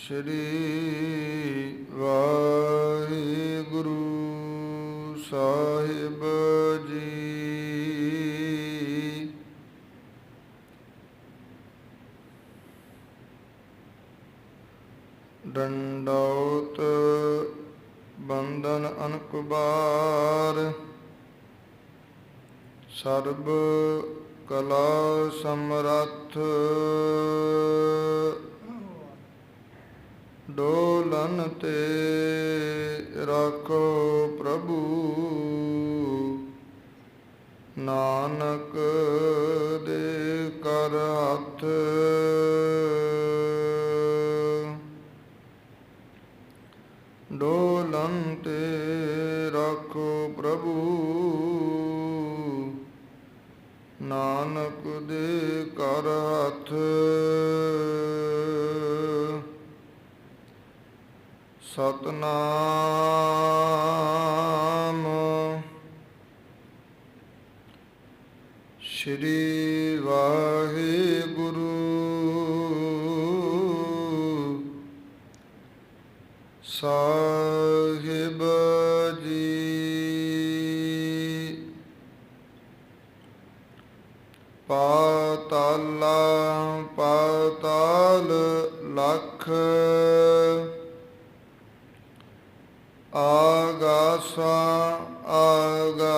ਸ਼੍ਰੀ ਵਾਹਿਗੁਰੂ ਸਾਹਿਬ ਜੀ। ਡੰਡੌਤ ਬੰਦਨ ਅਨਕਬਾਰ ਸਰਬ ਕਲਾ ਸਮਰੱਥ ਡੋਲਨ ਤੇ ਰੱਖੋ ਪ੍ਰਭੂ। ਨਾਨਕ ਦੇ ਕਰ ਹੱਥ। ਡੋਲਨ ਤੇ ਰਾਖੋ ਪ੍ਰਭੂ। ਨਾਨਕ ਦੇ ਕਰ ਹੱਥ। ਸਤਨਾਮ। ਸ਼੍ਰੀ ਵਾਹਿਗੁਰੂ। ਸਾਹਿਬ ਜੀ। ਪਾਤਾਲਾ ਪਾਤਾਲ ਲਖ। ਆਗਾਸਾ ਆਗਾਸ।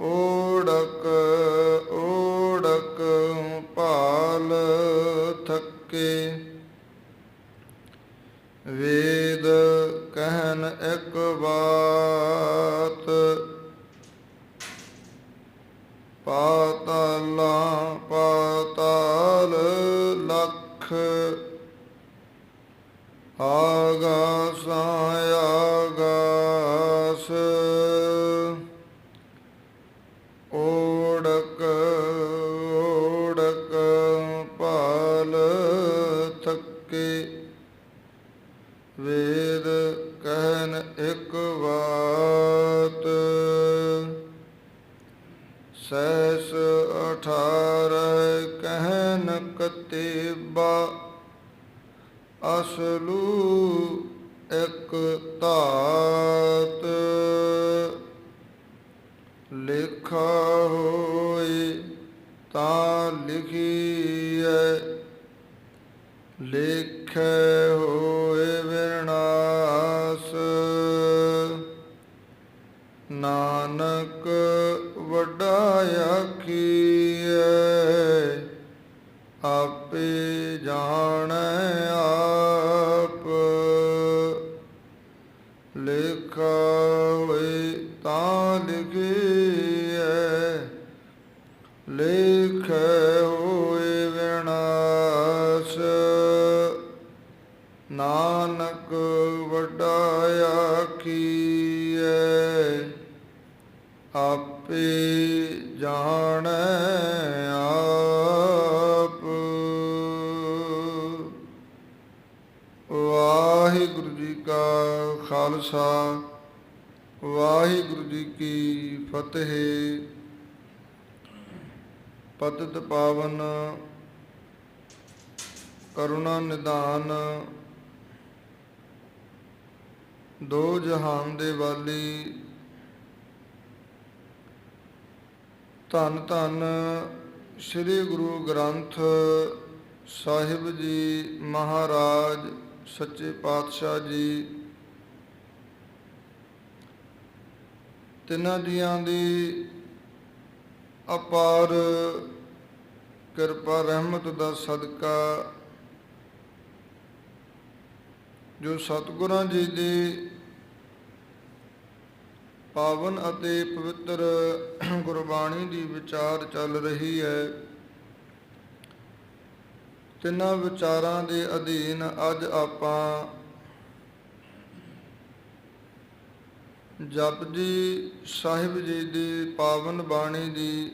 ਓੜਕ ਓੜਕ ਭਾਲ ਥੱਕੇ। ਵੇਦ ਕਹਿਨ ਇੱਕ ਬਾਤ ਲਿਖੇ ਹੋ ਖਾਲਸਾ। ਵਾਹਿਗੁਰੂ ਜੀ ਕੀ ਫਤਿਹ। ਪਤਿਤ ਪਾਵਨ, ਕਰੁਣਾ ਨਿਦਾਨ ਦੋ ਜਹਾਨ ਦੇ ਵਾਲੀ, ਧੰਨ ਧੰਨ ਸ੍ਰੀ ਗੁਰੂ ਗ੍ਰੰਥ ਸਾਹਿਬ ਜੀ ਮਹਾਰਾਜ, ਸੱਚੇ ਪਾਤਸ਼ਾਹ ਜੀ। ਤਿੰਨਾਂ ਜੀਆਂ ਦੀ ਅਪਾਰ ਕਿਰਪਾ, ਰਹਿਮਤ ਦਾ ਸਦਕਾ, ਜੋ ਸਤਿਗੁਰਾਂ ਜੀ ਦੀ ਪਾਵਨ ਅਤੇ ਪਵਿੱਤਰ ਗੁਰਬਾਣੀ ਦੀ ਵਿਚਾਰ ਚੱਲ ਰਹੀ ਹੈ, ਤਿੰਨਾਂ ਵਿਚਾਰਾਂ ਦੇ ਅਧੀਨ ਅੱਜ ਆਪਾਂ ਜਪਜੀ ਸਾਹਿਬ ਜੀ ਦੀ, ਪਾਵਨ ਬਾਣੀ ਦੀ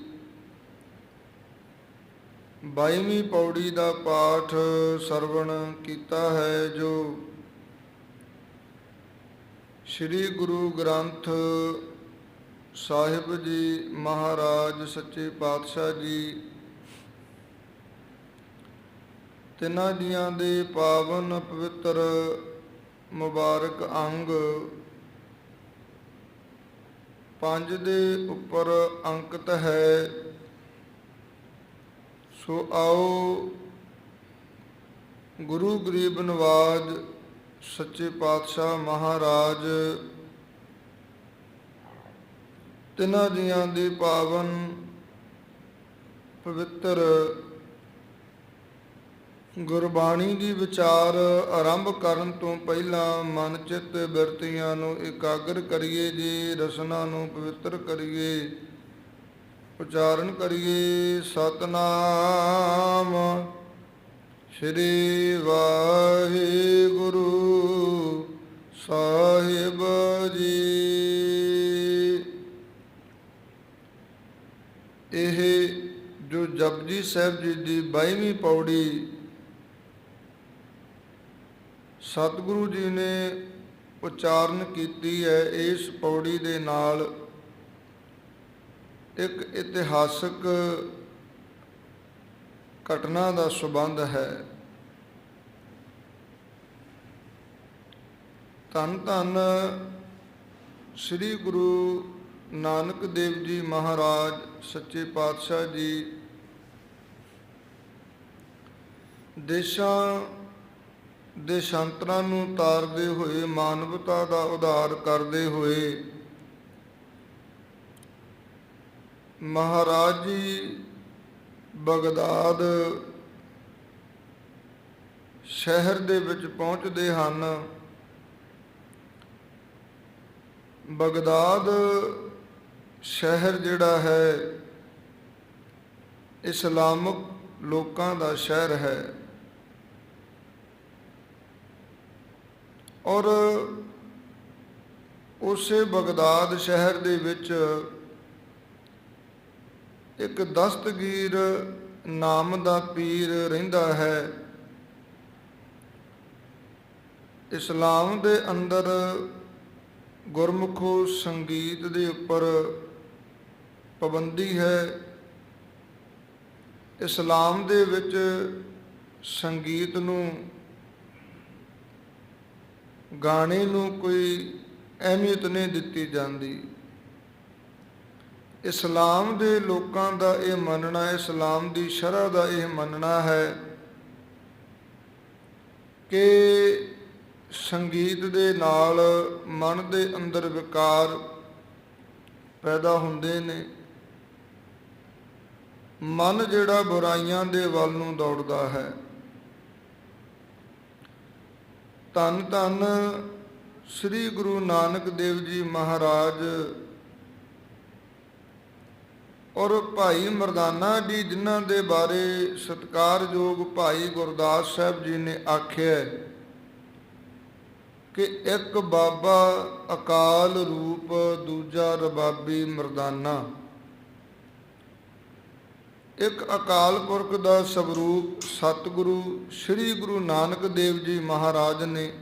22ਵੀਂ ਪੌੜੀ ਦਾ ਪਾਠ ਸਰਵਣ ਕੀਤਾ ਹੈ ਜੋ ਸ੍ਰੀ ਗੁਰੂ ਗ੍ਰੰਥ ਸਾਹਿਬ ਜੀ ਮਹਾਰਾਜ ਸੱਚੇ ਪਾਤਸ਼ਾਹ ਜੀ, ਤਿੰਨਾਂ ਜੀਆਂ ਦੇ ਪਾਵਨ ਪਵਿੱਤਰ ਮੁਬਾਰਕ ਅੰਗ ਪੰਜ ਦੇ ਉੱਪਰ ਅੰਕਿਤ ਹੈ। ਸੋ ਆਓ ਗੁਰੂ ਗਰੀਬ ਨਵਾਜ ਸੱਚੇ ਪਾਤਸ਼ਾਹ ਮਹਾਰਾਜ, ਤਿੰਨਾਂ ਜੀਆਂ ਦੀ ਪਾਵਨ ਪਵਿੱਤਰ ਗੁਰਬਾਣੀ ਦੀ ਵਿਚਾਰ ਆਰੰਭ ਕਰਨ ਤੋਂ ਪਹਿਲਾਂ ਮਨ ਚਿੱਤ ਬਿਰਤੀਆਂ ਨੂੰ ਇਕਾਗਰ ਕਰੀਏ, ਜੀ ਰਸਨਾ ਨੂੰ ਪਵਿੱਤਰ ਕਰੀਏ, ਉਚਾਰਨ ਕਰੀਏ। ਸਤਨਾਮ ਸ੍ਰੀ ਵਾਹਿਗੁਰੂ ਸਾਹਿਬ ਜੀ। ਇਹ ਜੋ ਜਪਜੀ ਸਾਹਿਬ ਜੀ ਦੀ 22ਵੀਂ ਪੌੜੀ ਸਤਿਗੁਰੂ ਜੀ ਨੇ ਉਚਾਰਨ ਕੀਤੀ ਹੈ ਇਸ ਪੌੜੀ ਦੇ ਨਾਲ। ਇੱਕ ਇਤਿਹਾਸਕ ਘਟਨਾ ਦਾ ਸਬੰਧ ਹੈ। ਧੰਨ ਧੰਨ ਸ੍ਰੀ ਗੁਰੂ ਨਾਨਕ ਦੇਵ ਜੀ ਮਹਾਰਾਜ, ਸੱਚੇ ਪਾਤਸ਼ਾਹ ਜੀ। ਦੇਸ਼ਾਂ ਦੇ ਦੇਸ਼ਾਂਤਰਾਂ ਨੂੰ ਤਾਰਦੇ ਹੋਏ, ਮਾਨਵਤਾ ਦਾ ਉਧਾਰ ਕਰਦੇ ਹੋਏ ਮਹਾਰਾਜ ਜੀ ਬਗਦਾਦ ਸ਼ਹਿਰ ਦੇ ਵਿੱਚ ਪਹੁੰਚਦੇ ਹਨ। ਬਗਦਾਦ ਸ਼ਹਿਰ ਜਿਹੜਾ ਹੈ, ਇਸਲਾਮਿਕ ਲੋਕਾਂ ਦਾ ਸ਼ਹਿਰ ਹੈ। ਔਰ ਉਸੇ ਬਗਦਾਦ ਸ਼ਹਿਰ ਦੇ ਵਿੱਚ ਇੱਕ ਦਸਤਗੀਰ ਨਾਮ ਦਾ ਪੀਰ ਰਹਿੰਦਾ ਹੈ। ਇਸਲਾਮ ਦੇ ਅੰਦਰ ਗੁਰਮੁਖੋ ਸੰਗੀਤ ਦੇ ਉੱਪਰ ਪਾਬੰਦੀ ਹੈ। ਇਸਲਾਮ ਦੇ ਵਿੱਚ ਸੰਗੀਤ ਨੂੰ ਗਾਣੇ ਨੂੰ ਕੋਈ ਅਹਿਮੀਅਤ ਨਹੀਂ ਦਿੱਤੀ ਜਾਂਦੀ। ਇਸਲਾਮ ਦੇ ਲੋਕਾਂ ਦਾ ਇਹ ਮੰਨਣਾ, ਇਸਲਾਮ ਦੀ ਸ਼ਰ੍ਹਾ ਦਾ ਇਹ ਮੰਨਣਾ ਹੈ ਕਿ ਸੰਗੀਤ ਦੇ ਨਾਲ ਮਨ ਦੇ ਅੰਦਰ ਵਿਕਾਰ ਪੈਦਾ ਹੁੰਦੇ ਨੇ। ਮਨ ਜਿਹੜਾ ਬੁਰਾਈਆਂ ਦੇ ਵੱਲ ਨੂੰ ਦੌੜਦਾ ਹੈ। ਧੰਨ ਧੰਨ ਸ੍ਰੀ ਗੁਰੂ ਨਾਨਕ ਦੇਵ ਜੀ ਮਹਾਰਾਜ ਔਰ ਭਾਈ ਮਰਦਾਨਾ ਜੀ ਜਿਨ੍ਹਾਂ ਦੇ ਬਾਰੇ ਸਤਕਾਰਯੋਗ ਭਾਈ ਗੁਰਦਾਸ ਸਾਹਿਬ ਜੀ ਨੇ ਆਖਿਆ ਕਿ ਇੱਕ ਬਾਬਾ ਅਕਾਲ ਰੂਪ, ਦੂਜਾ ਰਬਾਬੀ ਮਰਦਾਨਾ। ਇੱਕ ਅਕਾਲ ਪੁਰਖ ਦਾ ਸਵਰੂਪ ਸਤਿਗੁਰੂ ਸ੍ਰੀ ਗੁਰੂ ਨਾਨਕ ਦੇਵ ਜੀ ਮਹਾਰਾਜ ਨੇ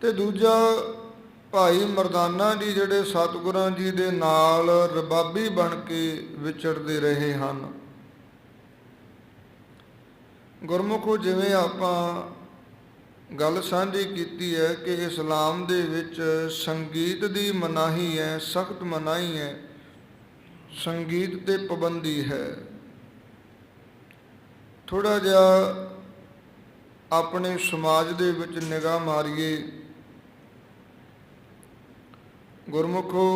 ਤੇ ਦੂਜਾ ਭਾਈ ਮਰਦਾਨਾ ਜੀ ਜਿਹੜੇ ਸਤਿਗੁਰਾਂ ਜੀ ਦੇ ਨਾਲ ਰਬਾਬੀ ਬਣ ਕੇ ਵਿਚਰਦੇ ਰਹੇ ਹਨ। ਗੁਰਮੁਖੋ, ਜਿਵੇਂ ਆਪਾਂ ਗੱਲ ਸਾਂਝੀ ਕੀਤੀ ਹੈ ਕਿ ਇਸਲਾਮ ਦੇ ਵਿੱਚ ਸੰਗੀਤ ਦੀ ਮਨਾਹੀ ਹੈ, ਸਖਤ ਮਨਾਹੀ ਹੈ ਸੰਗੀਤ ਤੇ ਪਾਬੰਦੀ ਹੈ। ਥੋੜਾ ਜਿਹਾ ਆਪਣੇ ਸਮਾਜ ਦੇ ਵਿੱਚ ਨਿਗਾਹ ਮਾਰੀਏ। ਗੁਰਮੁਖੋ,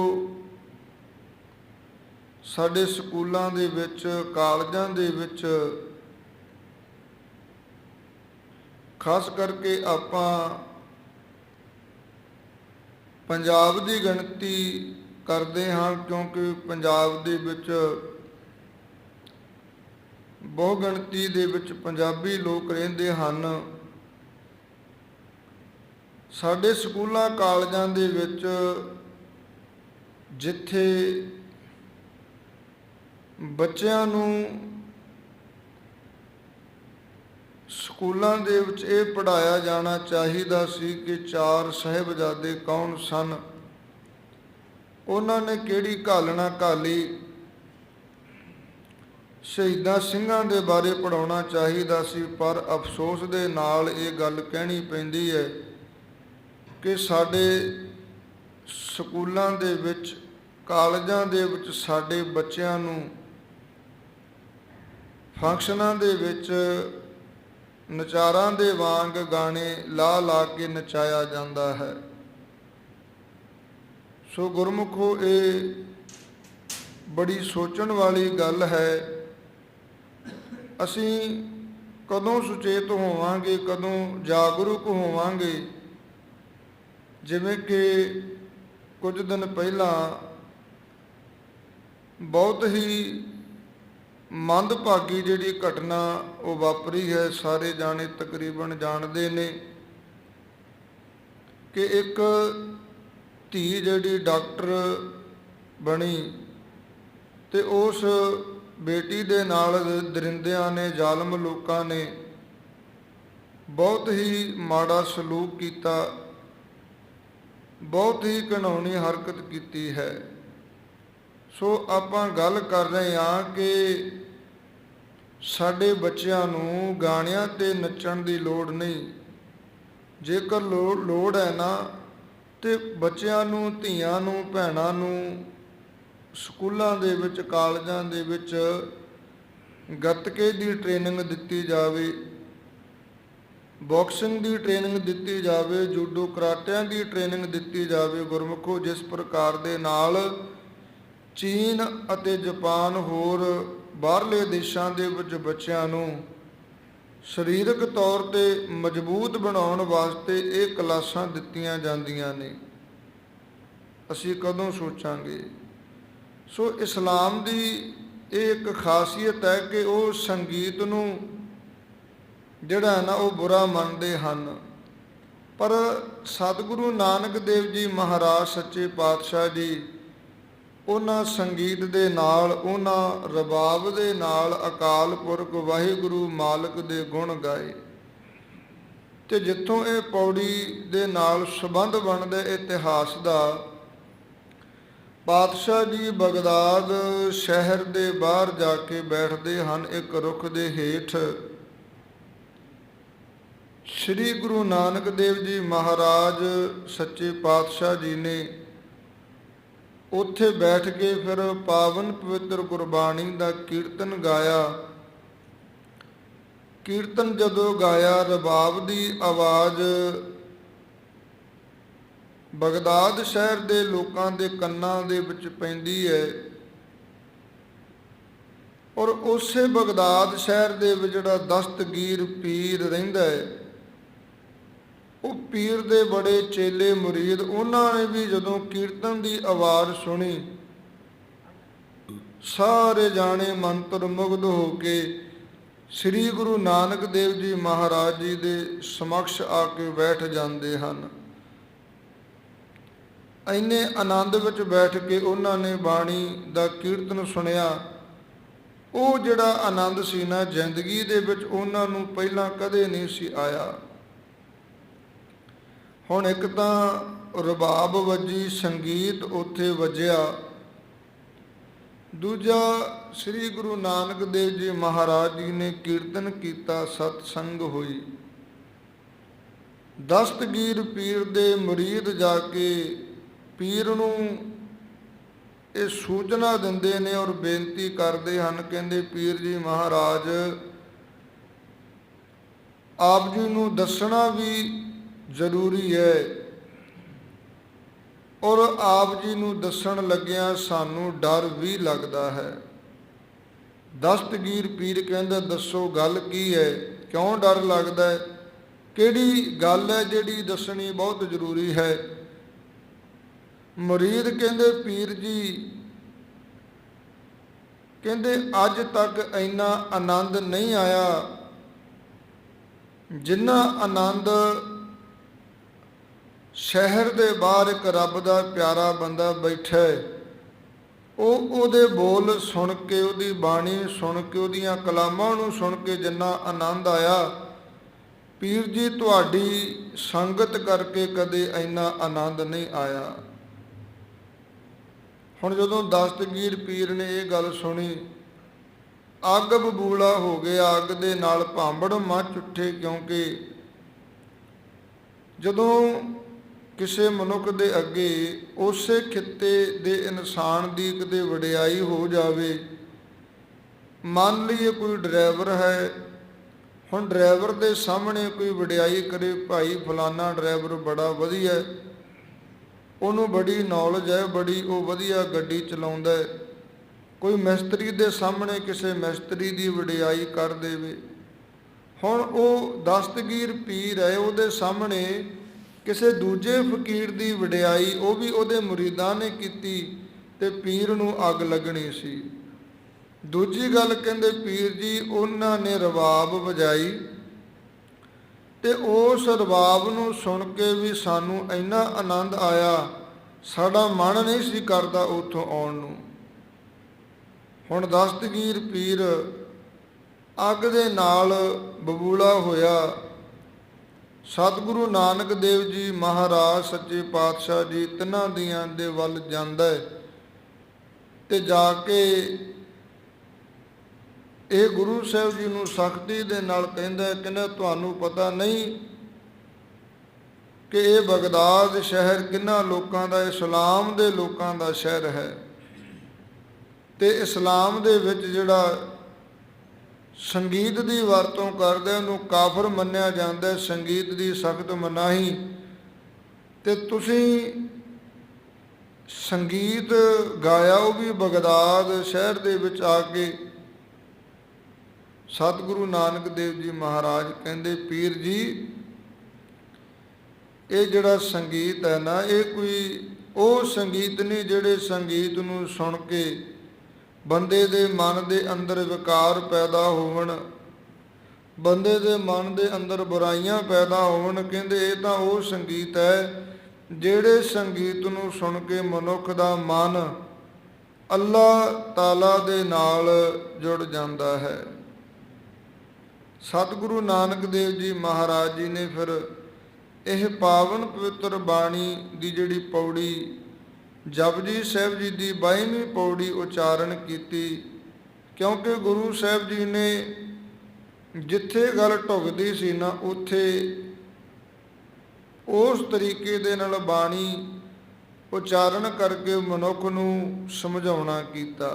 ਸਾਡੇ ਸਕੂਲਾਂ ਦੇ ਵਿੱਚ, ਕਾਲਜਾਂ ਦੇ ਵਿੱਚ, ਖਾਸ ਕਰਕੇ ਆਪਾਂ ਪੰਜਾਬ ਦੀ ਗਿਣਤੀ ਕਰਦੇ ਹਾਂ ਕਿਉਂਕਿ ਪੰਜਾਬ ਦੇ ਵਿੱਚ ਬਹੁ ਗਿਣਤੀ ਦੇ ਵਿੱਚ ਪੰਜਾਬੀ ਲੋਕ ਰਹਿੰਦੇ ਹਨ। ਸਾਡੇ ਸਕੂਲਾਂ, ਕਾਲਜਾਂ ਦੇ ਵਿੱਚ ਜਿੱਥੇ ਬੱਚਿਆਂ ਨੂੰ ਸਕੂਲਾਂ ਦੇ ਵਿੱਚ ਇਹ ਪੜਾਇਆ ਜਾਣਾ ਚਾਹੀਦਾ ਸੀ ਕਿ ਚਾਰ ਸਹਿਬਜ਼ਾਦੇ ਕੌਣ ਸਨ? ਉਹਨਾਂ ਨੇ ਕਿਹੜੀ ਘਾਲਣਾ ਘਾਲੀ? ਸ਼ਹੀਦਾਂ ਸਿੰਘਾਂ ਦੇ ਬਾਰੇ ਪੜਾਉਣਾ ਚਾਹੀਦਾ ਸੀ, ਪਰ ਅਫਸੋਸ ਦੇ ਨਾਲ ਇਹ ਗੱਲ ਕਹਿਣੀ ਪੈਂਦੀ ਹੈ ਕਿ ਸਾਡੇ ਸਕੂਲਾਂ ਦੇ ਵਿੱਚ, ਕਾਲਜਾਂ ਦੇ ਵਿੱਚ ਸਾਡੇ ਬੱਚਿਆਂ ਨੂੰ ਫੰਕਸ਼ਨਾਂ ਦੇ ਵਿੱਚ ਨਚਾਰਾਂ ਦੇ ਵਾਂਗ ਗਾਣੇ ਲਾ ਲਾ ਕੇ ਨਚਾਇਆ ਜਾਂਦਾ ਹੈ। ਸੋ ਗੁਰਮੁਖੋ, ਇਹ ਬੜੀ ਸੋਚਣ ਵਾਲੀ ਗੱਲ ਹੈ। ਅਸੀਂ ਕਦੋਂ ਸੁਚੇਤ ਹੋਵਾਂਗੇ, ਕਦੋਂ ਜਾਗਰੂਕ ਹੋਵਾਂਗੇ? ਜਿਵੇਂ ਕਿ ਕੁਝ ਦਿਨ ਪਹਿਲਾਂ ਬਹੁਤ ਹੀ ਮੰਦਭਾਗੀ ਜਿਹੜੀ ਘਟਨਾ ਉਹ ਵਾਪਰੀ ਹੈ, ਸਾਰੇ ਜਾਣੇ ਤਕਰੀਬਨ ਜਾਣਦੇ ਨੇ ਕਿ ਇੱਕ ਧੀ ਜਿਹੜੀ ਡਾਕਟਰ ਬਣੀ ਤੇ ਉਸ ਬੇਟੀ ਦੇ ਨਾਲ ਦਰਿੰਦਿਆਂ ਨੇ, ਜ਼ਾਲਮ ਲੋਕਾਂ ਨੇ ਬਹੁਤ ਹੀ ਮਾੜਾ ਸਲੂਕ ਕੀਤਾ, ਬਹੁਤ ਹੀ ਘਿਨਾਉਣੀ ਹਰਕਤ ਕੀਤੀ ਹੈ। ਸੋ ਆਪਾਂ ਗੱਲ ਕਰ ਰਹੇ ਹਾਂ ਕਿ ਸਾਡੇ ਬੱਚਿਆਂ ਨੂੰ ਗਾਣਿਆਂ ਤੇ ਨੱਚਣ ਦੀ ਲੋੜ ਨਹੀਂ। ਜੇਕਰ ਲੋੜ ਲੋੜ ਹੈ ਨਾ ਤੇ ਬੱਚਿਆਂ ਨੂੰ, ਧੀਆਂ ਨੂੰ, ਭੈਣਾਂ ਨੂੰ, ਸਕੂਲਾਂ ਦੇ ਵਿੱਚ, ਕਾਲਜਾਂ ਦੇ ਵਿੱਚ ਗੱਤਕੇ ਦੀ ਟ੍ਰੇਨਿੰਗ ਦਿੱਤੀ ਜਾਵੇ, ਬਾਕਸਿੰਗ ਦੀ ਟ੍ਰੇਨਿੰਗ ਦਿੱਤੀ ਜਾਵੇ, ਜੂਡੋ ਕਰਾਟਿਆਂ ਦੀ ਟ੍ਰੇਨਿੰਗ ਦਿੱਤੀ ਜਾਵੇ ਗੁਰਮੁਖੋ, ਜਿਸ ਪ੍ਰਕਾਰ ਦੇ ਨਾਲ ਚੀਨ ਅਤੇ ਜਾਪਾਨ ਹੋਰ ਬਾਹਰਲੇ ਦੇਸ਼ਾਂ ਦੇ ਵਿੱਚ ਬੱਚਿਆਂ ਨੂੰ ਸਰੀਰਕ ਤੌਰ ਤੇ ਮਜ਼ਬੂਤ ਬਣਾਉਣ ਵਾਸਤੇ ਇਹ ਕਲਾਸਾਂ ਦਿੱਤੀਆਂ ਜਾਂਦੀਆਂ ਨੇ। ਅਸੀਂ ਕਦੋਂ ਸੋਚਾਂਗੇ? ਸੋ ਇਸਲਾਮ ਦੀ ਇਹ ਇੱਕ ਖਾਸੀਅਤ ਹੈ ਕਿ ਉਹ ਸੰਗੀਤ ਨੂੰ ਜਿਹੜਾ ਹੈ ਨਾ, ਉਹ ਬੁਰਾ ਮੰਨਦੇ ਹਨ। ਪਰ ਸਤਿਗੁਰੂ ਨਾਨਕ ਦੇਵ ਜੀ ਮਹਾਰਾਜ, ਸੱਚੇ ਪਾਤਸ਼ਾਹ ਜੀ ਉਹਨਾਂ ਸੰਗੀਤ ਦੇ ਨਾਲ, ਉਹਨਾਂ ਰਬਾਬ ਦੇ ਨਾਲ ਅਕਾਲ ਪੁਰਖ ਵਾਹਿਗੁਰੂ ਮਾਲਕ ਦੇ ਗੁਣ ਗਾਏ। ਤੇ ਜਿੱਥੋਂ ਇਹ ਪੌੜੀ ਦੇ ਨਾਲ ਸੰਬੰਧ ਬਣਦਾ ਇਤਿਹਾਸ ਦਾ ਪਾਤਸ਼ਾਹ ਜੀ ਬਗਦਾਦ ਸ਼ਹਿਰ ਦੇ ਬਾਹਰ ਜਾ ਕੇ ਬੈਠਦੇ ਹਨ। ਇੱਕ ਰੁੱਖ ਦੇ ਹੇਠ ਸ੍ਰੀ ਗੁਰੂ ਨਾਨਕ ਦੇਵ ਜੀ ਮਹਾਰਾਜ, ਸੱਚੇ ਪਾਤਸ਼ਾਹ ਜੀ ਨੇ ਉੱਥੇ ਬੈਠ ਕੇ ਫਿਰ ਪਾਵਨ ਪਵਿੱਤਰ ਗੁਰਬਾਣੀ ਦਾ ਕੀਰਤਨ ਗਾਇਆ। ਕੀਰਤਨ ਜਦੋਂ ਗਾਇਆ, ਰਬਾਬ ਦੀ ਆਵਾਜ਼ ਬਗਦਾਦ ਸ਼ਹਿਰ ਦੇ ਲੋਕਾਂ ਦੇ ਕੰਨਾਂ ਦੇ ਵਿੱਚ ਪੈਂਦੀ ਹੈ ਔਰ ਉਸੇ ਬਗਦਾਦ ਸ਼ਹਿਰ ਦੇ ਵਿੱਚ ਜਿਹੜਾ ਦਸਤਗੀਰ ਪੀਰ ਰਹਿੰਦਾ ਹੈ ਉਹ ਪੀਰ ਦੇ ਬੜੇ ਚੇਲੇ ਮੁਰੀਦ, ਉਹਨਾਂ ਨੇ ਵੀ ਜਦੋਂ ਕੀਰਤਨ ਦੀ ਆਵਾਜ਼ ਸੁਣੀ, ਸਾਰੇ ਜਾਣੇ ਮੰਤਰ ਮੁਗਧ ਹੋ ਕੇ ਸ੍ਰੀ ਗੁਰੂ ਨਾਨਕ ਦੇਵ ਜੀ ਮਹਾਰਾਜ ਜੀ ਦੇ ਸਮਕਸ਼ ਆ ਕੇ ਬੈਠ ਜਾਂਦੇ ਹਨ। ਇੰਨੇ ਆਨੰਦ ਵਿੱਚ ਬੈਠ ਕੇ ਉਹਨਾਂ ਨੇ ਬਾਣੀ ਦਾ ਕੀਰਤਨ ਸੁਣਿਆ। ਉਹ ਜਿਹੜਾ ਆਨੰਦ ਸੀ ਨਾ, ਜ਼ਿੰਦਗੀ ਦੇ ਵਿੱਚ ਉਹਨਾਂ ਨੂੰ ਪਹਿਲਾਂ ਕਦੇ ਨਹੀਂ ਸੀ ਆਇਆ। ਹੁਣ ਇੱਕ ਤਾਂ ਰਬਾਬ ਵੱਜੀ, ਸੰਗੀਤ ਉੱਥੇ ਵੱਜਿਆ। ਦੂਜਾ ਸ੍ਰੀ ਗੁਰੂ ਨਾਨਕ ਦੇਵ ਜੀ ਮਹਾਰਾਜ ਜੀ ਨੇ ਕੀਰਤਨ ਕੀਤਾ ਸਤ ਸੰਗ ਹੋਈ। ਦਸਤਗੀਰ ਪੀਰ ਦੇ ਮੁਰੀਦ ਜਾ ਕੇ ਪੀਰ ਨੂੰ ਇਹ ਸੂਚਨਾ ਦਿੰਦੇ ਨੇ ਔਰ ਬੇਨਤੀ ਕਰਦੇ ਹਨ, ਕਹਿੰਦੇ ਪੀਰ ਜੀ ਮਹਾਰਾਜ, ਆਪ ਜੀ ਨੂੰ ਦੱਸਣਾ ਵੀ ਜ਼ਰੂਰੀ ਹੈ। ਔਰ ਆਪ ਜੀ ਨੂੰ ਦੱਸਣ ਲੱਗਿਆਂ ਸਾਨੂੰ ਡਰ ਵੀ ਲੱਗਦਾ ਹੈ। ਦਸਤਗੀਰ ਪੀਰ ਕਹਿੰਦਾ, ਦੱਸੋ ਗੱਲ ਕੀ ਹੈ? ਕਿਉਂ ਡਰ ਲੱਗਦਾ ਹੈ? ਕਿਹੜੀ ਗੱਲ ਹੈ ਜਿਹੜੀ ਦੱਸਣੀ ਬਹੁਤ ਜ਼ਰੂਰੀ ਹੈ? ਮੁਰੀਦ ਕਹਿੰਦੇ, ਪੀਰ ਜੀ, ਕਹਿੰਦੇ, ਅੱਜ ਤੱਕ ਇੰਨਾ ਆਨੰਦ ਨਹੀਂ ਆਇਆ। ਜਿੰਨਾ ਆਨੰਦ ਸ਼ਹਿਰ ਦੇ ਬਾਹਰ ਇੱਕ ਰੱਬ ਦਾ ਪਿਆਰਾ ਬੰਦਾ ਬੈਠਾ ਹੈ। ਉਹ ਉਹਦੇ ਬੋਲ ਸੁਣ ਕੇ, ਉਹਦੀ ਬਾਣੀ ਸੁਣ ਕੇ, ਉਹਦੀਆਂ ਕਲਾਮਾਂ ਨੂੰ ਸੁਣ ਕੇ ਜਿੰਨਾ ਆਨੰਦ ਆਇਆ। ਪੀਰ ਜੀ, ਤੁਹਾਡੀ ਸੰਗਤ ਕਰਕੇ ਕਦੇ ਇੰਨਾ ਆਨੰਦ ਨਹੀਂ ਆਇਆ। ਹੁਣ ਜਦੋਂ ਦਸਤਗੀਰ ਪੀਰ ਨੇ ਇਹ ਗੱਲ ਸੁਣੀ, ਅੱਗ ਬਬੂਲਾ ਹੋ ਗਿਆ। ਅੱਗ ਦੇ ਨਾਲ ਭਾਂਬੜ ਮੱਚ ਉੱਠੇ ਕਿਉਂਕਿ ਜਦੋਂ ਕਿਸੇ ਮਨੁੱਖ ਦੇ ਅੱਗੇ ਉਸੇ ਖਿੱਤੇ ਦੇ ਇਨਸਾਨ ਦੀ ਕਿਤੇ ਵਡਿਆਈ ਹੋ ਜਾਵੇ। ਮੰਨ ਲਈਏ ਕੋਈ ਡਰਾਈਵਰ ਹੈ, ਹੁਣ ਡਰਾਈਵਰ ਦੇ ਸਾਹਮਣੇ ਕੋਈ ਵਡਿਆਈ ਕਰੇ, ਭਾਈ ਫਲਾਨਾ ਡਰਾਈਵਰ ਬੜਾ ਵਧੀਆ ਉਹਨੂੰ ਬੜੀ ਨੌਲੇਜ ਹੈ, ਬੜੀ ਉਹ ਵਧੀਆ ਗੱਡੀ ਚਲਾਉਂਦਾ ਹੈ। ਕੋਈ ਮਿਸਤਰੀ ਦੇ ਸਾਹਮਣੇ ਕਿਸੇ ਮਿਸਤਰੀ ਦੀ ਵਡਿਆਈ ਕਰ ਦੇਵੇ। ਹੁਣ ਉਹ ਦਸਤਗੀਰ ਪੀਰ ਹੈ, ਉਹਦੇ ਸਾਹਮਣੇ ਕਿਸੇ ਦੂਜੇ ਫਕੀਰ ਦੀ ਵਡਿਆਈ ਉਹ ਵੀ ਉਹਦੇ ਮੁਰੀਦਾਂ ਨੇ ਕੀਤੀ ਤੇ ਪੀਰ ਨੂੰ ਅੱਗ ਲੱਗਣੀ ਸੀ। ਦੂਜੀ ਗੱਲ ਕਹਿੰਦੇ ਪੀਰ ਜੀ, ਉਹਨਾਂ ਨੇ ਰਵਾਬ ਵਜਾਈ ਤੇ ਉਸ ਰਵਾਬ ਨੂੰ ਸੁਣ ਕੇ ਵੀ ਸਾਨੂੰ ਇੰਨਾ ਆਨੰਦ ਆਇਆ, ਸਾਡਾ ਮਨ ਨਹੀਂ ਸੀ ਕਰਦਾ ਉੱਥੋਂ ਆਉਣ ਨੂੰ। ਹੁਣ ਦਸਤਗੀਰ ਪੀਰ ਅੱਗ ਦੇ ਨਾਲ ਬਬੂਲਾ ਹੋਇਆ। ਸਤਿਗੁਰੂ ਨਾਨਕ ਦੇਵ ਜੀ ਮਹਾਰਾਜ ਸੱਚੇ ਪਾਤਸ਼ਾਹ ਜੀ ਤਿੰਨਾਂ ਦੀਆਂ ਦੇ ਵੱਲ ਜਾਂਦਾ ਹੈ ਤੇ ਜਾ ਕੇ ਇਹ ਗੁਰੂ ਸਾਹਿਬ ਜੀ ਨੂੰ ਸਖਤੀ ਦੇ ਨਾਲ ਕਹਿੰਦਾ ਹੈ, ਕਹਿੰਦਾ ਤੁਹਾਨੂੰ ਪਤਾ ਨਹੀਂ ਕਿ ਇਹ ਬਗਦਾਦ ਸ਼ਹਿਰ ਕਿੰਨਾ ਲੋਕਾਂ ਦਾ ਇਸਲਾਮ ਦੇ ਲੋਕਾਂ ਦਾ ਸ਼ਹਿਰ ਹੈ ਤੇ ਇਸਲਾਮ ਦੇ ਵਿੱਚ ਜਿਹੜਾ ਸੰਗੀਤ ਦੀ ਵਰਤੋਂ ਕਰਦੇ ਨੂੰ ਕਾਫਰ ਮੰਨਿਆ ਜਾਂਦਾ ਹੈ, ਸੰਗੀਤ ਦੀ ਸਖਤ ਮਨਾਹੀ। ਤੇ ਤੁਸੀਂ ਸੰਗੀਤ ਗਾਇਆ ਉਹ ਵੀ ਬਗਦਾਦ ਸ਼ਹਿਰ ਦੇ ਵਿੱਚ ਆ ਕੇ। ਸਤਿਗੁਰੂ ਨਾਨਕ ਦੇਵ ਜੀ ਮਹਾਰਾਜ ਕਹਿੰਦੇ, ਪੀਰ ਜੀ, ਇਹ ਜਿਹੜਾ ਸੰਗੀਤ ਹੈ ਨਾ, ਇਹ ਕੋਈ ਉਹ ਸੰਗੀਤ ਨਹੀਂ ਜਿਹੜੇ ਸੰਗੀਤ ਨੂੰ ਸੁਣ ਕੇ ਬੰਦੇ ਦੇ ਮਨ ਦੇ ਅੰਦਰ ਵਿਕਾਰ ਪੈਦਾ ਹੋਵਣ। ਬੰਦੇ ਦੇ ਮਨ ਦੇ ਅੰਦਰ ਬੁਰਾਈਆਂ ਪੈਦਾ ਹੋਵਣ, ਕਹਿੰਦੇ ਇਹ ਤਾਂ ਉਹ ਸੰਗੀਤ ਹੈ ਜਿਹੜੇ ਸੰਗੀਤ ਨੂੰ ਸੁਣ ਕੇ ਮਨੁੱਖ ਦਾ ਮਨ ਅੱਲਾ ਤਾਲਾ ਦੇ ਨਾਲ ਜੁੜ ਜਾਂਦਾ ਹੈ। ਸਤਿਗੁਰੂ ਨਾਨਕ ਦੇਵ ਜੀ ਮਹਾਰਾਜ ਜੀ ਨੇ ਫਿਰ ਇਹ ਪਾਵਨ ਪਵਿੱਤਰ ਬਾਣੀ ਦੀ ਜਿਹੜੀ ਪੌੜੀ ਜਪਜੀ ਸਾਹਿਬ ਜੀ ਦੀ 22ਵੀਂ ਪੌੜੀ ਉਚਾਰਨ ਕੀਤੀ, ਕਿਉਂਕਿ ਗੁਰੂ ਸਾਹਿਬ ਜੀ ਨੇ ਜਿੱਥੇ ਗੱਲ ਢੁਕਦੀ ਸੀ ਨਾ ਉੱਥੇ ਉਸ ਤਰੀਕੇ ਦੇ ਨਾਲ ਬਾਣੀ ਉਚਾਰਨ ਕਰਕੇ ਮਨੁੱਖ ਨੂੰ ਸਮਝਾਉਣਾ ਕੀਤਾ।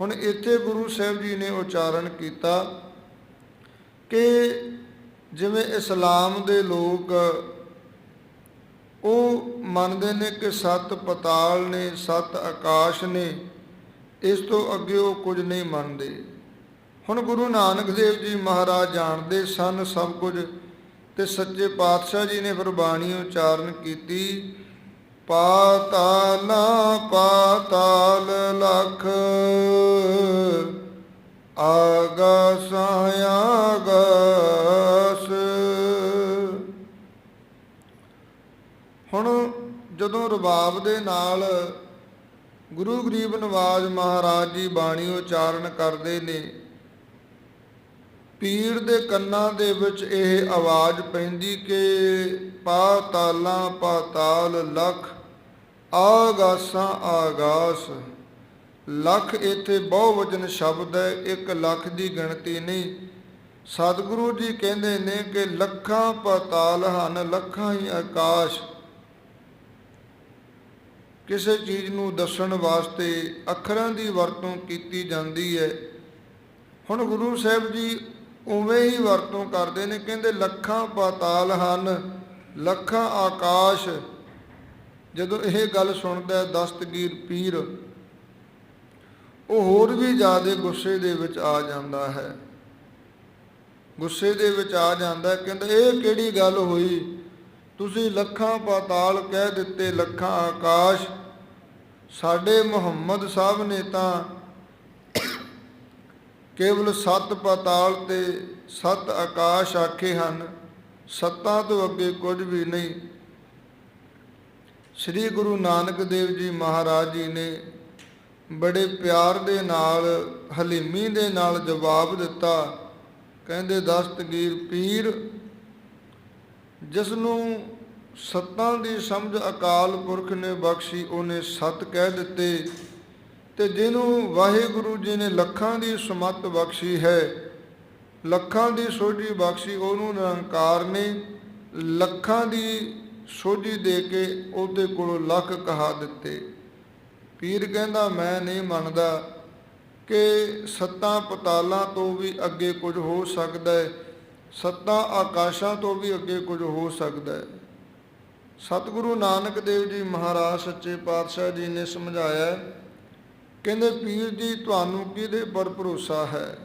ਹੁਣ ਇੱਥੇ ਗੁਰੂ ਸਾਹਿਬ ਜੀ ਨੇ ਉਚਾਰਨ ਕੀਤਾ ਕਿ ਜਿਵੇਂ ਇਸਲਾਮ ਦੇ ਲੋਕ ਉਹ ਮੰਨਦੇ ਨੇ ਕਿ ਸੱਤ ਪਤਾਲ ਨੇ, ਸੱਤ ਆਕਾਸ਼ ਨੇ, ਇਸ ਤੋਂ ਅੱਗੇ ਉਹ ਕੁਝ ਨਹੀਂ ਮੰਨਦੇ। ਹੁਣ ਗੁਰੂ ਨਾਨਕ ਦੇਵ ਜੀ ਮਹਾਰਾਜ ਜਾਣਦੇ ਸਨ ਸਭ ਕੁਝ ਤੇ ਸੱਚੇ ਪਾਤਸ਼ਾਹ ਜੀ ਨੇ ਫਿਰ ਬਾਣੀ ਉਚਾਰਨ ਕੀਤੀ, ਪਾਤਾਲਾ ਪਾਤਾਲ ਲਖ ਆਗਸ ਆਗਸ ਹੁਣ ਜਦੋਂ ਰਬਾਬ ਦੇ ਨਾਲ ਗੁਰੂ ਗਰੀਬ ਨਵਾਜ ਮਹਾਰਾਜ ਜੀ ਬਾਣੀ ਉਚਾਰਨ ਕਰਦੇ ਨੇ, ਪੀਰ ਦੇ ਕੰਨਾਂ ਦੇ ਵਿੱਚ ਇਹ ਆਵਾਜ਼ ਪੈਂਦੀ ਕਿ ਪਾਤਾਲਾਂ ਪਾਤਾਲ ਲਖ, ਆਗਾਸਾਂ ਆਗਾਸ, ਲੱਖ ਇੱਥੇ ਬਹੁਵਚਨ ਸ਼ਬਦ ਹੈ, ਇੱਕ ਲੱਖ ਦੀ ਗਿਣਤੀ ਨਹੀਂ। ਸਤਿਗੁਰੂ ਜੀ ਕਹਿੰਦੇ ਨੇ ਕਿ ਲੱਖਾਂ ਪਾਤਾਲ ਹਨ, ਲੱਖਾਂ ਹੀ ਆਕਾਸ਼। ਕਿਸੇ ਚੀਜ਼ ਨੂੰ ਦੱਸਣ ਵਾਸਤੇ ਅੱਖਰਾਂ ਦੀ ਵਰਤੋਂ ਕੀਤੀ ਜਾਂਦੀ ਹੈ। ਹੁਣ ਗੁਰੂ ਸਾਹਿਬ ਜੀ ਉਵੇਂ ਹੀ ਵਰਤੋਂ ਕਰਦੇ ਨੇ, ਕਹਿੰਦੇ ਲੱਖਾਂ ਪਾਤਾਲ ਹਨ, ਲੱਖਾਂ ਆਕਾਸ਼। ਜਦੋਂ ਇਹ ਗੱਲ ਸੁਣਦਾ ਦਸਤਗੀਰ ਪੀਰ, ਉਹ ਹੋਰ ਵੀ ਜ਼ਿਆਦਾ ਗੁੱਸੇ ਦੇ ਵਿੱਚ ਆ ਜਾਂਦਾ ਹੈ। ਗੁੱਸੇ ਦੇ ਵਿੱਚ ਆ ਜਾਂਦਾ ਕਹਿੰਦਾ ਇਹ ਕਿਹੜੀ ਗੱਲ ਹੋਈ? ਤੁਸੀਂ ਲੱਖਾਂ ਪਾਤਾਲ ਕਹਿ ਦਿੱਤੇ, ਲੱਖਾਂ ਆਕਾਸ਼। ਸਾਡੇ ਮੁਹੰਮਦ ਸਾਹਿਬ ਨੇ ਤਾਂ ਕੇਵਲ ਸੱਤ ਪਾਤਾਲ ਤੇ ਸੱਤ ਆਕਾਸ਼ ਆਖੇ ਹਨ। ਸੱਤਾਂ ਤੋਂ ਅੱਗੇ ਕੁਝ ਵੀ ਨਹੀਂ। ਸ੍ਰੀ ਗੁਰੂ ਨਾਨਕ ਦੇਵ ਜੀ ਮਹਾਰਾਜ ਜੀ ਨੇ ਬੜੇ ਪਿਆਰ ਦੇ ਨਾਲ, ਹਲੀਮੀ ਦੇ ਨਾਲ ਜਵਾਬ ਦਿੱਤਾ। ਕਹਿੰਦੇ, ਦਸਤਗੀਰ ਪੀਰ ਜਿਸ ਨੂੰ ਸੱਤਾਂ ਦੀ ਸਮਝ ਅਕਾਲ ਪੁਰਖ ਨੇ ਬਖਸ਼ੀ, ਉਹਨੇ ਸੱਤ ਕਹਿ ਦਿੱਤੇ। ਤੇ ਜਿਹਨੂੰ ਵਾਹਿਗੁਰੂ ਜੀ ਨੇ ਲੱਖਾਂ ਦੀ ਸਮਤ ਬਖਸ਼ੀ ਹੈ, ਲੱਖਾਂ ਦੀ ਸੋਝੀ ਬਖਸ਼ੀ, ਉਹਨੂੰ ਨਿਰੰਕਾਰ ਨੇ ਲੱਖਾਂ ਦੀ ਸੋਝੀ ਦੇ ਕੇ ਉਹਦੇ ਕੋਲੋਂ ਲੱਖ ਕਹਾ ਦਿੱਤੇ। ਪੀਰ ਕਹਿੰਦਾ, ਮੈਂ ਨਹੀਂ ਮੰਨਦਾ ਕਿ ਸੱਤਾਂ ਪਤਾਲਾਂ ਤੋਂ ਵੀ ਅੱਗੇ ਕੁਝ ਹੋ ਸਕਦਾ ਹੈ। ਸੱਤਾਂ ਆਕਾਸ਼ਾਂ ਤੋਂ ਵੀ ਅੱਗੇ ਕੁਝ ਹੋ ਸਕਦਾ ਹੈ। ਸਤਿਗੁਰੂ ਨਾਨਕ ਦੇਵ ਜੀ ਮਹਾਰਾਜ ਸੱਚੇ ਪਾਤਸ਼ਾਹ ਜੀ ਨੇ ਸਮਝਾਇਆ ਕਹਿੰਦੇ, ਪੀਰ ਜੀ, ਤੁਹਾਨੂੰ ਕਿਹਦੇ ਪਰ ਭਰੋਸਾ ਹੈ?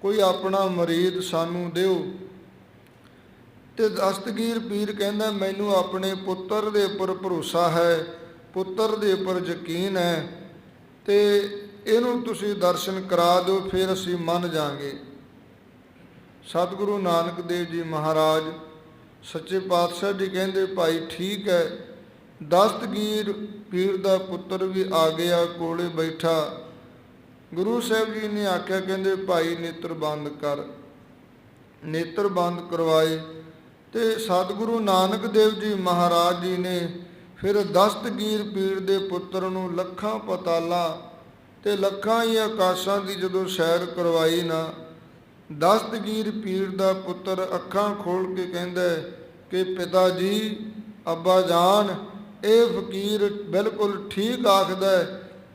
ਕੋਈ ਆਪਣਾ ਮਰੀਦ ਸਾਨੂੰ ਦਿਓ। ਤੇ ਦਸਤਗੀਰ ਪੀਰ ਕਹਿੰਦਾ, ਮੈਨੂੰ ਆਪਣੇ ਪੁੱਤਰ ਦੇ ਉੱਪਰ ਭਰੋਸਾ ਹੈ, ਪੁੱਤਰ ਦੇ ਉੱਪਰ ਯਕੀਨ ਹੈ ਤੇ ਇਹਨੂੰ ਤੁਸੀਂ ਦਰਸ਼ਨ ਕਰਾ ਦਿਓ, ਫਿਰ ਅਸੀਂ ਮੰਨ ਜਾਾਂਗੇ। ਸਤਿਗੁਰੂ ਨਾਨਕ ਦੇਵ ਜੀ ਮਹਾਰਾਜ, ਸੱਚੇ ਪਾਤਸ਼ਾਹ ਜੀ ਕਹਿੰਦੇ, ਭਾਈ ਠੀਕ ਹੈ, ਦਸਤਗੀਰ ਪੀਰ ਦਾ ਪੁੱਤਰ ਵੀ ਆ ਗਿਆ ਕੋਲੇ ਬੈਠਾ। ਗੁਰੂ ਸਾਹਿਬ ਜੀ ਨੇ ਆਖਿਆ, ਕਹਿੰਦੇ, ਭਾਈ ਨੇਤਰ ਬੰਦ ਕਰ। ਨੇਤਰ ਬੰਦ ਕਰਵਾਏ ਤੇ ਸਤਿਗੁਰੂ ਨਾਨਕ ਦੇਵ ਜੀ ਮਹਾਰਾਜ ਜੀ ਨੇ ਫਿਰ ਦਸਤਗੀਰ ਪੀਰ ਦੇ ਪੁੱਤਰ ਨੂੰ ਲੱਖਾਂ ਪਤਾਲਾ ਤੇ ਲੱਖਾਂ ਹੀ ਆਕਾਸ਼ਾਂ ਦੀ ਜਦੋਂ ਸੈਰ ਕਰਵਾਈ ਨਾ ਦਸਤਗੀਰ ਪੀਰ ਦਾ ਪੁੱਤਰ ਅੱਖਾਂ ਖੋਲ ਕੇ ਕਹਿੰਦਾ ਕਿ ਪਿਤਾ ਜੀ, ਅੱਬਾ ਜਾਨ, ਇਹ ਫਕੀਰ ਬਿਲਕੁਲ ਠੀਕ ਆਖਦਾ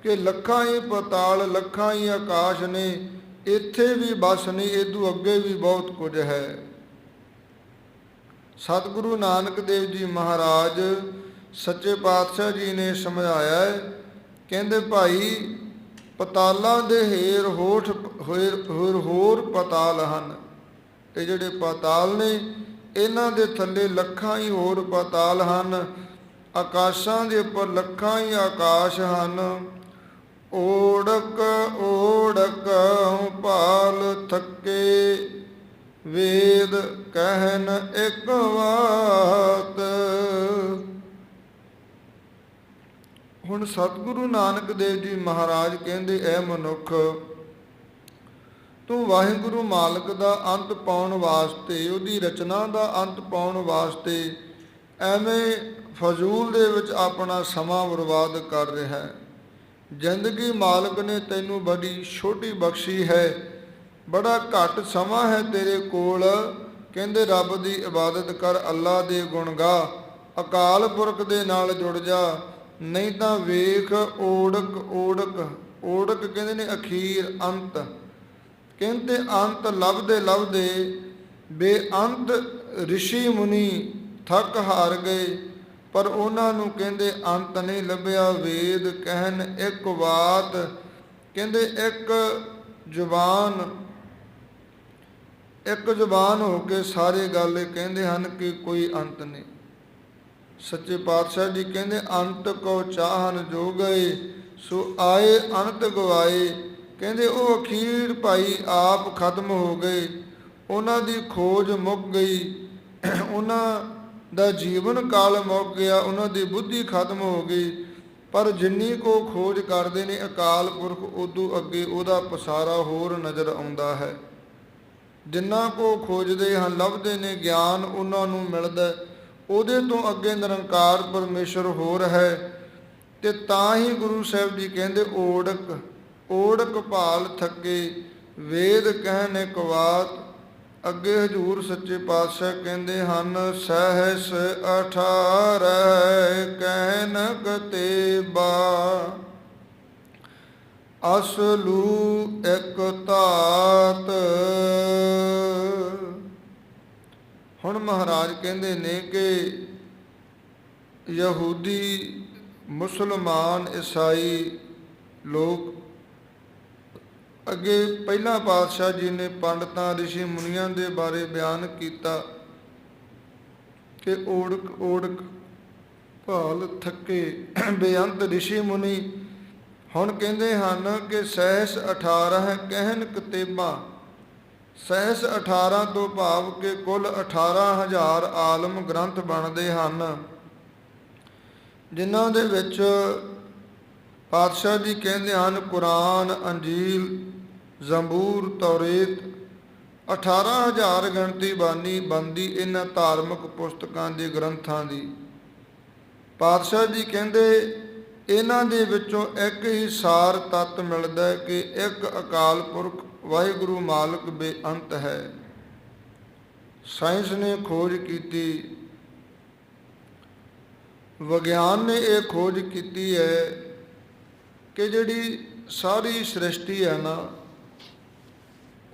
ਕਿ ਲੱਖਾਂ ਹੀ ਪਤਾਲ, ਲੱਖਾਂ ਹੀ ਆਕਾਸ਼ ਨੇ, ਇੱਥੇ ਵੀ ਬਸ ਨਹੀਂ ਇਦੋਂ ਅੱਗੇ ਵੀ ਬਹੁਤ ਕੁਝ ਹੈ। ਸਤਿਗੁਰੂ ਨਾਨਕ ਦੇਵ ਜੀ ਮਹਾਰਾਜ ਸੱਚੇ ਪਾਤਸ਼ਾਹ ਜੀ ਨੇ ਸਮਝਾਇਆ ਕਹਿੰਦੇ ਭਾਈ ਪਤਾਲਾਂ ਦੇ ਹੇਰ ਹੋਠ ਹੋਰ ਹੋਰ ਪਤਾਲ ਹਨ। ਇਹ ਜਿਹੜੇ ਪਤਾਲ ਨੇ, ਇਹਨਾਂ ਦੇ ਥੱਲੇ ਲੱਖਾਂ ਹੀ ਹੋਰ ਪਤਾਲ ਹਨ। ਆਕਾਸ਼ਾਂ ਦੇ ਉੱਪਰ ਲੱਖਾਂ ਹੀ ਆਕਾਸ਼ ਹਨ। ਓੜਕ ਓੜਕ ਪਾਲ ਥੱਕੇ। ਵੇਦ ਕਹਿਨ ਇੱਕ ਬਾਤ ਹੁਣ ਸਤਿਗੁਰੂ ਨਾਨਕ ਦੇਵ ਜੀ ਮਹਾਰਾਜ ਕਹਿੰਦੇ, ਐ ਮਨੁੱਖ, ਤੂੰ ਵਾਹਿਗੁਰੂ ਮਾਲਕ ਦਾ ਅੰਤ ਪਾਉਣ ਵਾਸਤੇ, ਉਹਦੀ ਰਚਨਾ ਦਾ ਅੰਤ ਪਾਉਣ ਵਾਸਤੇ ਐਵੇਂ ਫਜ਼ੂਲ ਦੇ ਵਿੱਚ ਆਪਣਾ ਸਮਾਂ ਬਰਬਾਦ ਕਰ ਰਿਹਾ ਹੈ। ਜ਼ਿੰਦਗੀ ਮਾਲਕ ਨੇ ਤੈਨੂੰ ਬੜੀ ਛੋਟੀ ਬਖਸ਼ੀ ਹੈ, ਬੜਾ ਘੱਟ ਸਮਾਂ ਹੈ ਤੇਰੇ ਕੋਲ। ਕਹਿੰਦੇ, ਰੱਬ ਦੀ ਇਬਾਦਤ ਕਰ, ਅੱਲਾ ਦੇ ਗੁਣ ਗਾ। ਅਕਾਲ ਪੁਰਖ ਦੇ ਨਾਲ ਜੁੜ ਜਾ। ਨਹੀਂ ਤਾਂ ਵੇਖ, ਓੜਕ ਓੜਕ ਓੜਕ ਕਹਿੰਦੇ ਨੇ ਅਖੀਰ, ਅੰਤ। ਕਹਿੰਦੇ ਅੰਤ ਲੱਭਦੇ ਲੱਭਦੇ ਬੇਅੰਤ ઋષਿ ਮੁਨੀ ਥੱਕ ਹਾਰ ਗਏ, ਪਰ ਉਹਨਾਂ ਨੂੰ ਕਹਿੰਦੇ ਅੰਤ ਨਹੀਂ ਲੱਭਿਆ ਵੇਦ ਕਹਿਣ ਇੱਕ ਬਾਤ ਕਹਿੰਦੇ ਇੱਕ ਜ਼ੁਬਾਨ ਇੱਕ ਜ਼ੁਬਾਨ ਹੋ ਕੇ ਸਾਰੇ ਗੱਲ ਕਹਿੰਦੇ ਹਨ ਕਿ ਕੋਈ ਅੰਤ ਨਹੀਂ। ਸੱਚੇ ਪਾਤਸ਼ਾਹ ਜੀ ਕਹਿੰਦੇ, ਅੰਤ ਕੋ ਚਾਹਨ ਜੋ ਗਏ ਸੋ ਆਏ ਅੰਤ ਗਵਾਏ। ਕਹਿੰਦੇ, ਉਹ ਅਖੀਰ ਭਾਈ ਆਪ ਖਤਮ ਹੋ ਗਏ। ਉਹਨਾਂ ਦੀ ਖੋਜ ਮੁੱਕ ਗਈ। ਉਹਨਾਂ ਦਾ ਜੀਵਨ ਕਾਲ ਮੁੱਕ ਗਿਆ। ਉਹਨਾਂ ਦੀ ਬੁੱਧੀ ਖਤਮ ਹੋ ਗਈ। ਪਰ ਜਿੰਨੀ ਕੋ ਖੋਜ ਕਰਦੇ ਨੇ ਅਕਾਲ ਪੁਰਖ ਉਦੋਂ ਅੱਗੇ ਉਹਦਾ ਪਸਾਰਾ ਹੋਰ ਨਜ਼ਰ ਆਉਂਦਾ ਹੈ। ਜਿੰਨਾ ਕੋ ਖੋਜਦੇ ਹਨ, ਲੱਭਦੇ ਨੇ, ਗਿਆਨ ਉਹਨਾਂ ਨੂੰ ਮਿਲਦਾ ਉਹਦੇ ਤੋਂ ਅੱਗੇ ਨਿਰੰਕਾਰ ਪਰਮੇਸ਼ਰ ਹੋਰ ਹੈ ਤੇ ਤਾਂ ਹੀ ਗੁਰੂ ਸਾਹਿਬ ਜੀ ਕਹਿੰਦੇ, ਓੜਕ ਓੜਕ ਭਾਲ ਥੱਕੇ, ਵੇਦ ਕਹਿਣ ਇੱਕ ਬਾਤ ਅੱਗੇ ਹਜੂਰ ਸੱਚੇ ਪਾਤਸ਼ਾਹ ਕਹਿੰਦੇ ਹਨ, ਸਹਿਸ 18 ਕਹਿਨ ਕਤੇ ਬਾ ਅਸਲੂ ਇਕ ਧਾਤ। ਹੁਣ ਮਹਾਰਾਜ ਕਹਿੰਦੇ ਨੇ ਕਿ ਯਹੂਦੀ, ਮੁਸਲਮਾਨ, ਈਸਾਈ ਲੋਕ ਅੱਗੇ ਪਹਿਲਾ ਪਾਤਸ਼ਾਹ ਜੀ ਨੇ ਪੰਡਤਾਂ, ਰਿਸ਼ੀ ਮੁਨੀਆਂ ਦੇ ਬਾਰੇ ਬਿਆਨ ਕੀਤਾ ਕਿ ਓੜਕ ਓੜਕ ਭਾਲ ਥੱਕੇ ਬੇਅੰਤ ਰਿਸ਼ੀ ਮੁਨੀ। ਹੁਣ ਕਹਿੰਦੇ ਹਨ ਕਿ ਸਹਿਸ 18 ਕਹਿਨ ਕਤੇਬਾ ਸਹਿਸ 18 ਤੋਂ ਭਾਵ ਕਿ ਕੁੱਲ 18000 ਆਲਮ ਗ੍ਰੰਥ ਬਣਦੇ ਹਨ। ਜਿਨ੍ਹਾਂ ਦੇ ਵਿੱਚ ਪਾਤਸ਼ਾਹ ਜੀ ਕਹਿੰਦੇ ਹਨ, ਕੁਰਾਨ, ਅੰਜੀਲ, ਜ਼ੰਬੂਰ, ਤੌਰੇਤ 18000 ਗਿਣਤੀ ਬਾਨੀ ਬੰਦੀ ਇਹਨਾਂ ਧਾਰਮਿਕ ਪੁਸਤਕਾਂ ਦੇ ਗ੍ਰੰਥਾਂ ਦੀ। ਪਾਤਸ਼ਾਹ ਜੀ ਕਹਿੰਦੇ, ਇਹਨਾਂ ਦੇ ਵਿੱਚੋਂ ਇੱਕ ਹੀ ਸਾਰ ਤੱਤ ਮਿਲਦਾ ਕਿ ਇੱਕ ਅਕਾਲ ਪੁਰਖ ਵਾਹਿਗੁਰੂ ਮਾਲਕ ਬੇਅੰਤ ਹੈ। ਸਾਇੰਸ ਨੇ ਖੋਜ ਕੀਤੀ। ਵਿਗਿਆਨ ਨੇ ਇਹ ਖੋਜ ਕੀਤੀ ਹੈ ਕਿ ਜਿਹੜੀ ਸਾਰੀ ਸ੍ਰਿਸ਼ਟੀ ਹੈ ਨਾ,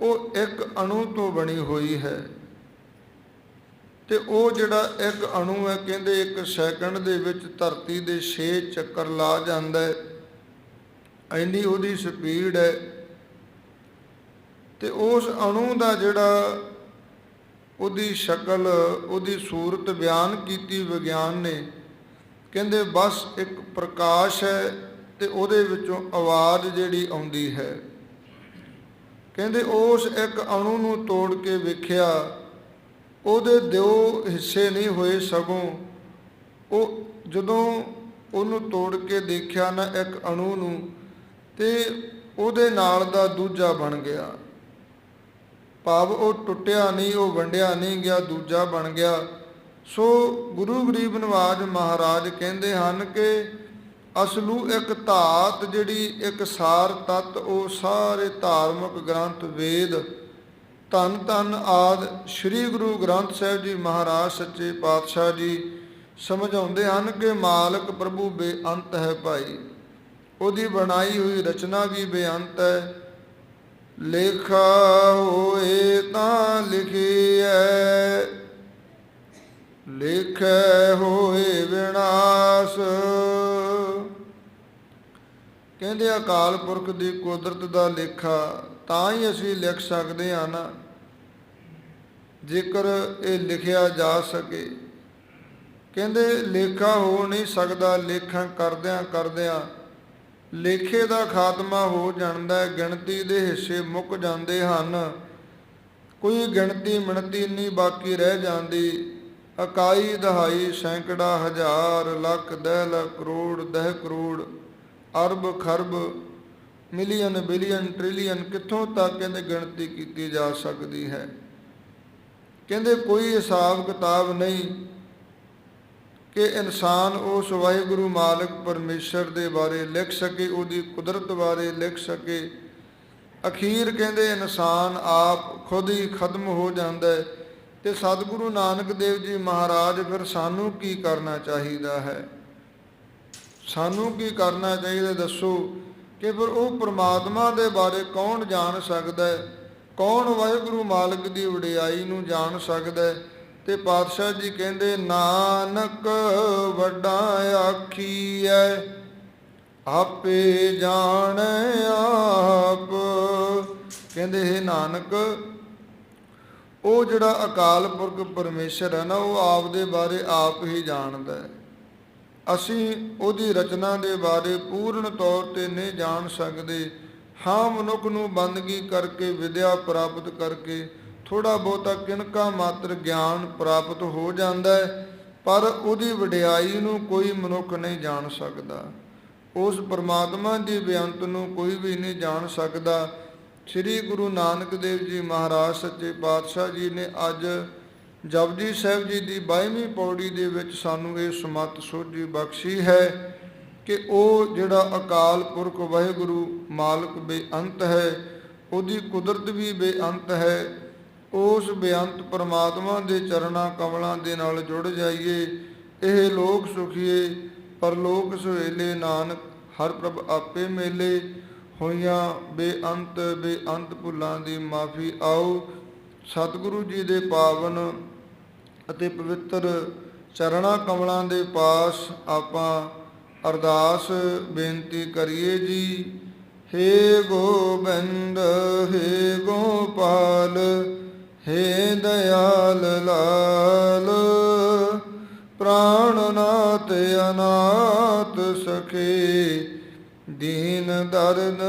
ਉਹ ਇੱਕ ਅਣੂ ਤੋਂ ਬਣੀ ਹੋਈ ਹੈ। ਤੇ ਉਹ ਜਿਹੜਾ ਇੱਕ ਅਣੂ ਹੈ, ਕਹਿੰਦੇ ਇੱਕ ਸੈਕਿੰਡ ਦੇ ਵਿੱਚ ਧਰਤੀ ਦੇ 6 ਚੱਕਰ ਲਾ ਜਾਂਦਾ ਹੈ। ਇੰਨੀ ਉਹਦੀ ਸਪੀਡ ਹੈ ਤੇ ਉਸ ਅਣੂ ਦਾ ਜਿਹੜਾ ਉਹਦੀ ਸ਼ਕਲ, ਉਹਦੀ ਸੂਰਤ ਬਿਆਨ ਕੀਤੀ ਵਿਗਿਆਨ ਨੇ, ਕਹਿੰਦੇ ਬਸ ਇੱਕ ਪ੍ਰਕਾਸ਼ ਹੈ ਤੇ ਉਹਦੇ ਵਿੱਚੋਂ ਆਵਾਜ਼ ਜਿਹੜੀ ਆਉਂਦੀ ਹੈ। ਕਹਿੰਦੇ ਉਸ ਇੱਕ ਅਣੂ ਨੂੰ ਤੋੜ ਕੇ ਵੇਖਿਆ, ਉਹਦੇ ਦਿਓ ਹਿੱਸੇ ਨਹੀਂ ਹੋਏ ਸਗੋਂ ਉਹ ਜਦੋਂ ਉਹਨੂੰ ਤੋੜ ਕੇ ਦੇਖਿਆ ਨਾ ਇੱਕ ਅਣੂ ਨੂੰ, ਤੇ ਉਹਦੇ ਨਾਲ ਦਾ ਦੂਜਾ ਬਣ ਗਿਆ। ਭਾਵ ਉਹ ਟੁੱਟਿਆ ਨਹੀਂ, ਉਹ ਵੰਡਿਆ ਨਹੀਂ ਗਿਆ, ਦੂਜਾ ਬਣ ਗਿਆ। ਸੋ ਗੁਰੂ ਗਰੀਬ ਨਵਾਜ ਮਹਾਰਾਜ ਕਹਿੰਦੇ ਹਨ ਕਿ ਅਸਲੂ ਇੱਕ ਧਾਤ ਜਿਹੜੀ ਇੱਕ ਸਾਰ ਤਤ, ਉਹ ਸਾਰੇ ਧਾਰਮਿਕ ਗ੍ਰੰਥ, ਵੇਦ, ਧੰਨ ਧੰਨ ਆਦ ਸ੍ਰੀ ਗੁਰੂ ਗ੍ਰੰਥ ਸਾਹਿਬ ਜੀ ਮਹਾਰਾਜ, ਸੱਚੇ ਪਾਤਸ਼ਾਹ ਜੀ ਸਮਝਾਉਂਦੇ ਹਨ ਕਿ ਮਾਲਕ ਪ੍ਰਭੂ ਬੇਅੰਤ ਹੈ ਭਾਈ। ਉਹਦੀ ਬਣਾਈ ਹੋਈ ਰਚਨਾ ਵੀ ਬੇਅੰਤ ਹੈ। ਲੇਖਾ ਹੋਏ ਤਾਂ ਲਿਖੀਐ। ਲਿਖੈ ਹੋਏ ਵਿਨਾਸ਼। ਕਹਿੰਦੇ ਅਕਾਲ ਪੁਰਖ ਦੀ ਕੁਦਰਤ ਦਾ ਲੇਖਾ, ਤਾਂ ਹੀ ਅਸੀਂ ਲਿਖ ਸਕਦੇ ਹਾਂ ਨਾ। ਜੇਕਰ ਇਹ ਲਿਖਿਆ ਜਾ ਸਕੇ। ਕਹਿੰਦੇ ਲੇਖਾ ਹੋ ਨਹੀਂ ਸਕਦਾ, ਲੇਖਾਂ ਕਰਦਿਆਂ ਕਰਦਿਆਂ ਲੇਖੇ ਦਾ ਖਾਤਮਾ ਹੋ ਜਾਂਦਾ ਹੈ, ਗਿਣਤੀ ਦੇ ਹਿੱਸੇ ਮੁੱਕ ਜਾਂਦੇ ਹਨ। ਕੋਈ ਗਿਣਤੀ ਮਿਣਤੀ ਨਹੀਂ, ਬਾਕੀ ਰਹਿ ਜਾਂਦੀ। ਇਕਾਈ ਦਹਾਈ ਸੈਂਕੜਾ ਹਜ਼ਾਰ, ਲੱਖ ਦਹਿ ਲੱਖ ਕਰੋੜ, ਦਹਿ ਕਰੋੜ, ਅਰਬ ਖਰਬ, ਮਿਲੀਅਨ, ਬਿਲੀਅਨ, ਟ੍ਰਿਲੀਅਨ ਕਿੱਥੋਂ ਤੱਕ ਕਹਿੰਦੇ ਗਿਣਤੀ ਕੀਤੀ ਜਾ ਸਕਦੀ ਹੈ? ਕਹਿੰਦੇ ਕੋਈ ਹਿਸਾਬ ਕਿਤਾਬ ਨਹੀਂ। ਕਿ ਇਨਸਾਨ ਉਸ ਵਾਹਿਗੁਰੂ ਮਾਲਕ ਪਰਮੇਸ਼ਰ ਦੇ ਬਾਰੇ ਲਿਖ ਸਕੇ, ਉਹਦੀ ਕੁਦਰਤ ਬਾਰੇ ਲਿਖ ਸਕੇ। ਅਖੀਰ ਕਹਿੰਦੇ, ਇਨਸਾਨ ਆਪ ਖੁਦ ਹੀ ਖਤਮ ਹੋ ਜਾਂਦਾ ਹੈ ਤੇ ਸਤਿਗੁਰੂ ਨਾਨਕ ਦੇਵ ਜੀ ਮਹਾਰਾਜ, ਫਿਰ ਸਾਨੂੰ ਕੀ ਕਰਨਾ ਚਾਹੀਦਾ ਹੈ? ਸਾਨੂੰ ਕੀ ਕਰਨਾ ਚਾਹੀਦਾ ਦੱਸੋ ਕਿ ਫਿਰ ਉਹ ਪ੍ਰਮਾਤਮਾ ਦੇ ਬਾਰੇ ਕੌਣ ਜਾਣ ਸਕਦਾ ਹੈ? ਕੌਣ ਵਾਹਿਗੁਰੂ ਮਾਲਕ ਦੀ ਵਡਿਆਈ ਨੂੰ ਜਾਣ ਸਕਦਾ ਹੈ? ਤੇ ਪਾਤਸ਼ਾਹ ਜੀ ਕਹਿੰਦੇ, ਨਾਨਕ ਵੱਡਾ ਆਖੀ ਆਖੀਐ ਆਪੇ ਜਾਣ ਆਪ। ਕਹਿੰਦੇ, ਹੈ ਨਾਨਕ, ਉਹ ਜਿਹੜਾ ਅਕਾਲ ਪੁਰਖ ਪਰਮੇਸ਼ਰ ਹੈ ਨਾ, ਉਹ ਆਪ ਦੇ ਬਾਰੇ ਆਪ ਹੀ ਜਾਣਦਾ ਹੈ। ਅਸੀਂ ਉਹਦੀ ਰਚਨਾ ਦੇ ਬਾਰੇ ਪੂਰਨ ਤੌਰ ਤੇ ਨਹੀਂ ਜਾਣ ਸਕਦੇ। ਹਾਂ, ਮਨੁੱਖ ਨੂੰ ਬੰਦਗੀ ਕਰਕੇ, ਵਿਦਿਆ ਪ੍ਰਾਪਤ ਕਰਕੇ ਥੋੜਾ ਬਹੁਤਾ ਕਿਣਕਾ ਮਾਤਰ ਗਿਆਨ ਪ੍ਰਾਪਤ ਹੋ ਜਾਂਦਾ ਹੈ, ਪਰ ਉਹਦੀ ਵਡਿਆਈ ਨੂੰ ਕੋਈ ਮਨੁੱਖ ਨਹੀਂ ਜਾਣ ਸਕਦਾ। ਉਸ ਪਰਮਾਤਮਾ ਦੀ ਬੇਅੰਤ ਨੂੰ ਕੋਈ ਵੀ ਨਹੀਂ ਜਾਣ ਸਕਦਾ। ਸ੍ਰੀ ਗੁਰੂ ਨਾਨਕ ਦੇਵ ਜੀ ਮਹਾਰਾਜ ਸੱਚੇ ਪਾਤਸ਼ਾਹ ਜੀ ਨੇ ਅੱਜ ਜਪਜੀ ਸਾਹਿਬ ਜੀ ਦੀ 22ਵੀਂ ਪੌੜੀ ਦੇ ਵਿੱਚ ਸਾਨੂੰ ਇਹ ਸਮਤ ਸੋਝੀ ਬਖਸ਼ੀ ਹੈ ਕਿ ਉਹ ਜਿਹੜਾ ਅਕਾਲ ਪੁਰਖ ਵਾਹਿਗੁਰੂ ਮਾਲਕ ਬੇਅੰਤ ਹੈ, ਉਹਦੀ ਕੁਦਰਤ ਵੀ ਬੇਅੰਤ ਹੈ ਉਸ ਬੇਅੰਤ ਪਰਮਾਤਮਾ ਦੇ ਚਰਣਾ ਕਮਲਾਂ ਦੇ ਨਾਲ ਜੁੜ ਜਾਈਏ। ਇਹ ਲੋਕ ਸੁਖੀਏ, ਪਰਲੋਕ ਸੁਹੇਲੇ ਨਾਨਕ, ਹਰ ਪ੍ਰਭ ਆਪੇ ਮੇਲੇ। ਹੋਈਆਂ ਬੇਅੰਤ ਬੇਅੰਤ ਭੁੱਲਾਂ ਦੀ ਮਾਫੀ ਆਓ। ਸਤਿਗੁਰੂ ਜੀ ਦੇ ਪਾਵਨ ਅਤੇ ਪਵਿੱਤਰ ਚਰਣਾ ਕਮਲਾਂ ਦੇ ਪਾਸ ਆਪਾਂ ਅਰਦਾਸ ਬੇਨਤੀ ਕਰੀਏ ਜੀ। हे ਗੋਬਿੰਦ हे ਗੋਪਾਲ ਹੇ ਦਇਆਲ ਲਾਲ ਪ੍ਰਾਣਨਾਥ ਅਨਾਥ ਸਖੇ ਦੀਨ ਦਰਦ